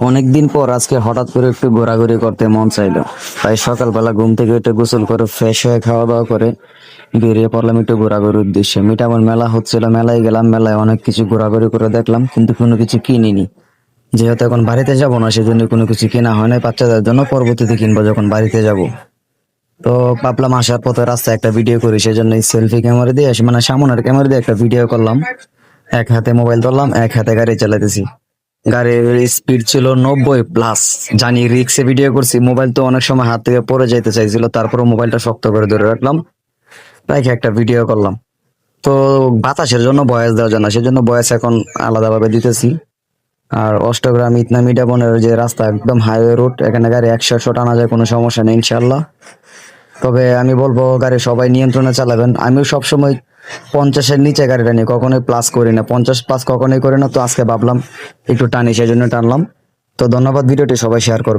অনেকদিন পর আজকে হঠাৎ করে একটু ঘোরাঘুরি করতে মন চাইলো। তাই সকালবেলা ঘুম থেকে উঠে গোসল করে ফ্রেশ হয়ে খাওয়া দাওয়া করে বেরিয়ে পড়লাম একটু ঘোরাঘুরির উদ্দেশ্যে। মিটামন মেলা হচ্ছিল, মেলায় গেলাম, মেলায় অনেক কিছু ঘোরাঘুরি করে দেখলাম, কিন্তু কোনো কিছু কিনিনি। যেহেতু এখন বাড়িতে যাব না, সেজন্য কোনো কিছু কেনা হয় না বাচ্চাদের জন্য পরবর্তীতে কিনবো যখন বাড়িতে যাব। তো ভাবলাম আসার পথে রাস্তায় একটা ভিডিও করি, সেজন্য সেলফি ক্যামেরা দিয়ে মানে সামনের ক্যামেরা দিয়ে একটা ভিডিও করলাম। এক হাতে মোবাইল ধরলাম, এক হাতে গাড়ি চালাতেছি। গাড়ির স্পিড ছিল নব্বই প্লাস জানি রিক্সে ভিডিও করছি মোবাইল তো অনেক সময় হাত থেকে পড়ে যাইতে চাইছিল তারপরে মোবাইলটা শক্ত করে ধরে রাখলাম। রেখে একটা ভিডিও করলাম। তো বাতাসের জন্য বয়স দেওয়া যায় না সেজন্য বয়স এখন আলাদাভাবে দিতেছি। আর অষ্টগ্রাম ইতনা মিডাবনের যে রাস্তা, একদম হাইওয়ে রোড এখানে গাড়ি একশো একশো টানা যায়, কোনো সমস্যা নেই ইনশাল্লাহ তবে আমি বলব, গাড়ি সবাই নিয়ন্ত্রণে চালাবেন। আমিও সবসময় পঞ্চাশের নিচে গাড়িটা নিয়ে কখনোই প্লাস করি না। পঞ্চাশ প্লাস কখনোই করি না, তো আজকে ভাবলাম একটু টানি, সেই জন্য টানলাম। তো ধন্যবাদ, ভিডিওটি সবাই শেয়ার করবে